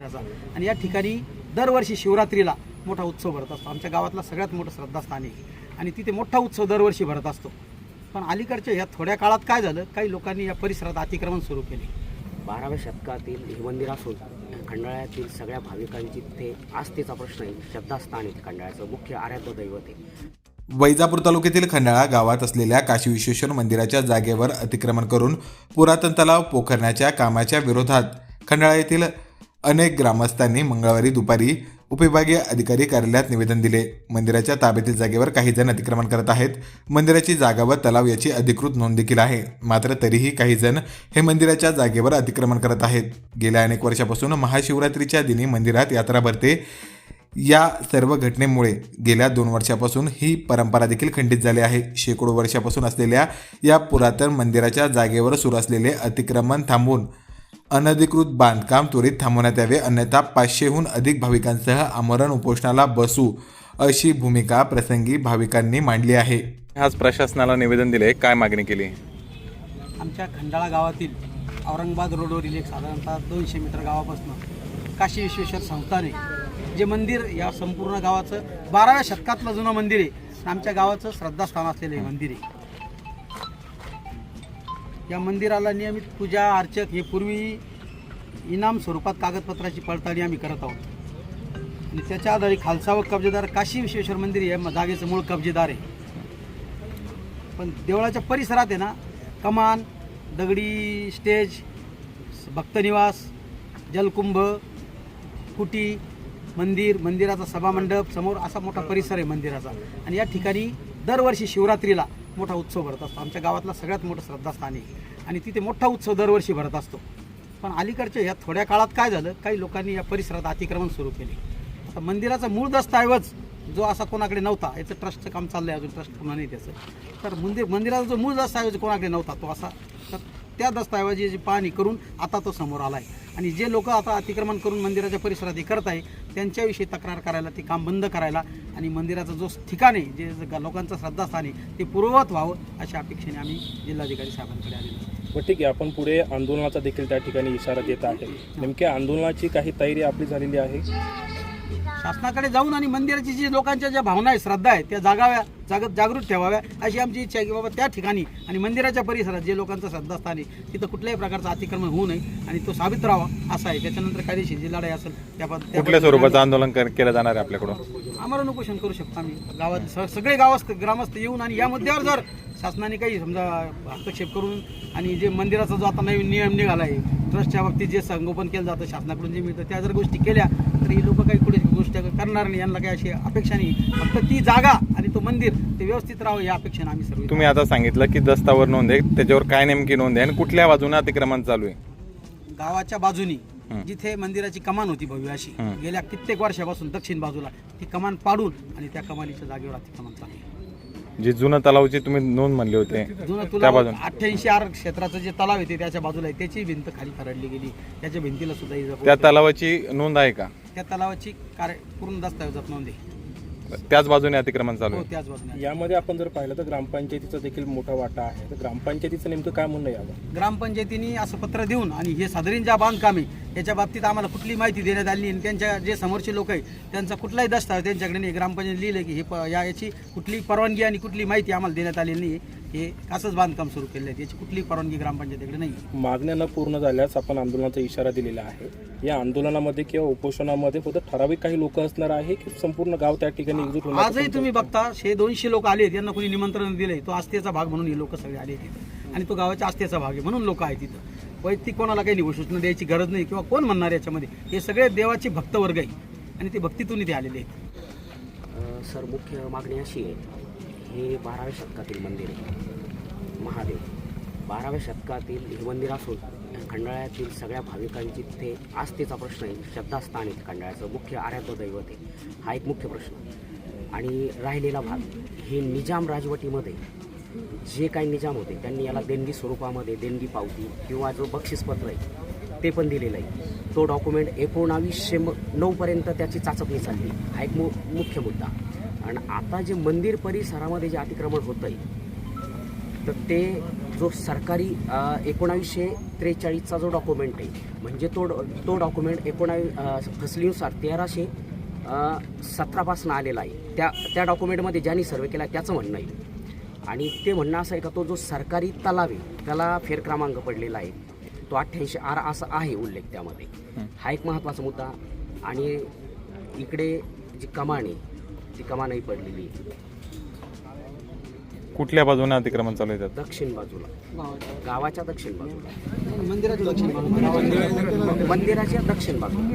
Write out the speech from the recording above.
आणि या ठिकाणी दरवर्षी शिवरात्रीला मोठा उत्सव भरत असतो. आमच्या गावातला सगळ्यात मोठं श्रद्धास्थान आहे आणि तिथे मोठा उत्सव दरवर्षी भरत असतो. पण अलीकडच्या या थोड्या काळात काय झालं? काही लोकांनी या परिसरात अतिक्रमण सुरू केले. बाराव्या शतकातील हे मंदिर असून खंडाळ्यातील सगळ्या भाविकांची ते आस्थेचा प्रश्न आहे. श्रद्धास्थान आहे खंडाळ्याचं मुख्य आराध्य दैवत आहे. वैजापूर तालुक्यातील खंडाळा गावात असलेल्या काशी विश्वेश्वर मंदिराच्या जागेवर अतिक्रमण करून पुरातन तलाव पोखरण्याच्या कामाच्या विरोधात खंडाळा येथील अनेक ग्रामस्थांनी मंगळवारी दुपारी उपविभागीय अधिकारी कार्यालयात निवेदन दिले. मंदिराच्या ताब्यातील जागेवर काही जण अतिक्रमण करत आहेत. मंदिराची जागा व तलाव याची अधिकृत नोंद देखील आहे. मात्र तरीही काही जण हे मंदिराच्या जागेवर अतिक्रमण करत आहेत. गेल्या अनेक वर्षापासून महाशिवरात्रीच्या दिनी मंदिरात यात्रा भरते. या सर्व घटनेमुळे गेल्या दोन वर्षापासून ही परंपरा देखील खंडित झाली आहे. शेकडो वर्षापासून असलेल्या या पुरातन मंदिराच्या जागेवर सुरू असलेले अतिक्रमण थांबवून अनधिकृत बांधकाम त्वरित थांबवण्यात यावे अन्यथा पाचशेहून अधिक भाविकांसह आमरण उपोषणाला बसू अशी भूमिका प्रसंगी भाविकांनी मांडली आहे. आज प्रशासनाला निवेदन दिले काय मागणी केली? आमच्या खंडाळा गावातील औरंगाबाद रोडवरील एक साधारणतः दोनशे मीटर गावापासून काशी विश्वेश्वर संस्थाने जे मंदिर या संपूर्ण गावाचं बाराव्या शतकातलं जुनं मंदिर आहे. आमच्या गावाचं श्रद्धास्थान असलेलं हे मंदिर आहे. या मंदिराला नियमित पूजा अर्चक हे पूर्वी इनाम स्वरूपात कागदपत्राची पडताळणी आम्ही करत आहोत. आणि त्याच्या आधारे खालसा व कब्जेदार काशी विश्वेश्वर मंदिर हे जागेचं मूळ कब्जेदार आहे. पण देवळाच्या परिसरात आहे ना कमान दगडी स्टेज भक्तनिवास जलकुंभ कुटी मंदिर मंदिराचा सभामंडप समोर असा मोठा परिसर आहे मंदिराचा. आणि या ठिकाणी दरवर्षी शिवरात्रीला मोठा उत्सव भरत असतो. आमच्या गावातला सगळ्यात मोठं श्रद्धास्थान आहे आणि तिथे मोठा उत्सव दरवर्षी भरत असतो. पण अलीकडच्या या थोड्या काळात काय झालं? काही लोकांनी या परिसरात अतिक्रमण सुरू केले. आता मंदिराचा मूळ दस्तऐवज जो असा कोणाकडे नव्हता याचं ट्रस्टचं काम चाललं आहे अजून ट्रस्ट पूर्ण नाही त्याचं. तर मंदिर मंदिराचा जो मूळ दस्तऐवज कोणाकडे नव्हता तो असा. तर त्या दस्तऐवजाची पाहणी करून आता तो समोर आला आहे आणि जे लोक आता अतिक्रमण करून मंदिराच्या परिसरात हे करत आहे त्यांच्याविषयी तक्रार करायला ते काम बंद करायला आणि मंदिराचं जो ठिकाण आहे जे लोकांचं श्रद्धास्थान आहे ते पूर्ववत व्हावं अशा अपेक्षेने आम्ही जिल्हाधिकारी साहेबांकडे आलेलो बरं ठीक आहे. आपण पुढे आंदोलनाचा देखील त्या ठिकाणी इशारा देत आहे. नेमक्या आंदोलनाची काही तयारी आपली झालेली आहे? शासनाकडे जाऊन आणि मंदिराची जी लोकांच्या ज्या भावना आहे श्रद्धा आहे त्या जागाव्या जाग जागृत ठेवाव्या अशी आमची इच्छा आहे की बाबा त्या ठिकाणी आणि मंदिराच्या परिसरात जे लोकांचं श्रद्धास्थान आहे तिथं कुठल्याही प्रकारचं अतिक्रमण होऊ नये आणि तो साबित राहावा असा आहे. त्याच्यानंतर कायदेशीर जी लढाई असेल त्या कुठल्या स्वरूपाचं आंदोलन केलं जाणार आहे आपल्याकडून? आमरण उपोषण करू शकतो आम्ही. गावात सगळे गावस्थ ग्रामस्थ येऊन आणि या मुद्द्यावर जर शासनाने काही समजा हस्तक्षेप करून आणि जे मंदिराचा जो आता नवीन नियम निघाला आहे ट्रस्टच्या बाबतीत जे संगोपन केलं जातं शासनाकडून जे मिळतं त्या जर गोष्टी केल्या तर ही लोक काही पुढे गोष्टी करणार नाही. यांना काही अशी अपेक्षा नाही. फक्त ती जागा आणि तो मंदिर ते व्यवस्थित राहावं या अपेक्षेने आम्ही सर्व तुम्ही आता सांगितलं की दस्तावर नोंद आहे. त्याच्यावर काय नेमकी नोंद आहे आणि कुठल्या बाजूने अतिक्रमण चालू आहे? गावाच्या बाजूनी जिथे मंदिराची कमान होती भव्य अशी. गेल्या कित्येक वर्षापासून दक्षिण बाजूला ती कमान पाडून आणि त्या कमानीच्या जागेवर अतिक्रमण चालू आहे. जी जुनं तलावची तुम्ही नोंद म्हणली होते जुनं त्या तुला बाजून. अठ्ठ्याऐंशी आर क्षेत्राचं जे तलाव आहे ते त्याच्या बाजूला आहे. त्याची भिंत खाली खरडली गेली. त्याच्या भिंतीला सुद्धा इजा त्या पोहोचली. तलावाची नोंद आहे का? त्या तलावाची कार्य पूर्ण दस्तावेजात नोंद आहे. त्याच बाजूने अतिक्रमण चालू हो आहे. त्याच बाजूने. यामध्ये आपण जर पाहिलं तर ग्रामपंचायतीचा देखील मोठा वाटा आहे. तर ग्रामपंचायतीचं नेमकं काय म्हणणं यावं ग्रामपंचायतीने असं पत्र देऊन आणि हे साधारण ज्या बांधकाम आहे याच्या बाबतीत आम्हाला कुठली माहिती देण्यात आली नाही. आणि त्यांच्या जे समोरचे लोक आहे त्यांचा कुठलाही दस्तावेज त्यांच्याकडे नाही. ग्रामपंचायत लिहिलं की हे प या याची कुठली परवानगी आणि कुठली माहिती आम्हाला देण्यात आलेली नाही. हे असंच बांधकाम सुरू केलेलं आहे याची कुठली परवानगी ग्रामपंचायतीकडे नाही. मागण्या न पूर्ण झाल्यास आपण आंदोलनाचा इशारा दिलेला आहे. या आंदोलनामध्ये किंवा उपोषणामध्ये फक्त ठराविक काही लोक असणार आहे की संपूर्ण गाव त्या ठिकाणी एकजूट होण्याचं आजही तुम्ही बघता शे दोनशे लोक आले यांना कोणी निमंत्रण दिलंय तो आस्थेचा भाग म्हणून हे लोक सगळे आले तिथं आणि तो गावाच्या आस्थेचा भाग आहे म्हणून लोक आहेत तिथं वैयक्तिक कोणाला काही नाही सूचना द्यायची गरज नाही किंवा कोण म्हणणार याच्यामध्ये? हे सगळे देवाचे भक्त वर्ग आहे आणि ते भक्तीतून इथे आलेले आहेत. सर मुख्य मागणी अशी आहे. हे बाराव्या शतकातील मंदिर आहे. महादेव. बाराव्या शतकातील हे मंदिर असून खंडाळ्यातील सगळ्या भाविकांची ते आस्थेचा प्रश्न आहे. श्रद्धास्थान आहे खंडाळ्याचं. मुख्य आराध्य दैवत आहे. हा एक मुख्य प्रश्न. आणि राहिलेला भाग हे निजाम राजवटीमध्ये जे काही निजाम होते त्यांनी याला देणगी स्वरूपामध्ये देणगी पावती किंवा जो बक्षीसपत्र आहे ते पण दिलेलं आहे. तो डॉक्युमेंट एकोणावीसशे म नऊपर्यंत त्याची चाचपणी चालली. हा एक मु मुख्य मुद्दा. आणि आता जे मंदिर परिसरामध्ये जे अतिक्रमण होतं आहे तर ते जो सरकारी एकोणावीसशे त्रेचाळीसचा जो डॉक्युमेंट आहे म्हणजे तो तो डॉक्युमेंट एकोणावीस फसलीनुसार तेराशे सतरापासून आलेला आहे. त्या त्या डॉक्युमेंटमध्ये ज्यांनी सर्वे केला त्याचं म्हणणं आहे. आणि ते म्हणणं असं आहे का तो जो सरकारी तलाव आहे त्याला फेर क्रमांक पडलेला आहे. तो अठ्ठ्याऐंशी आर असा आहे उल्लेख त्यामध्ये. हा. एक महत्त्वाचा मुद्दा. आणि इकडे जी आहे ती कमानही पडलेली. कुठल्या बाजूने अतिक्रमण चालू आहे त्यात दक्षिण बाजूला. गावाच्या दक्षिण बाजूला. मंदिराच्या दक्षिण बाजूला. मंदिराच्या दक्षिण बाजूला.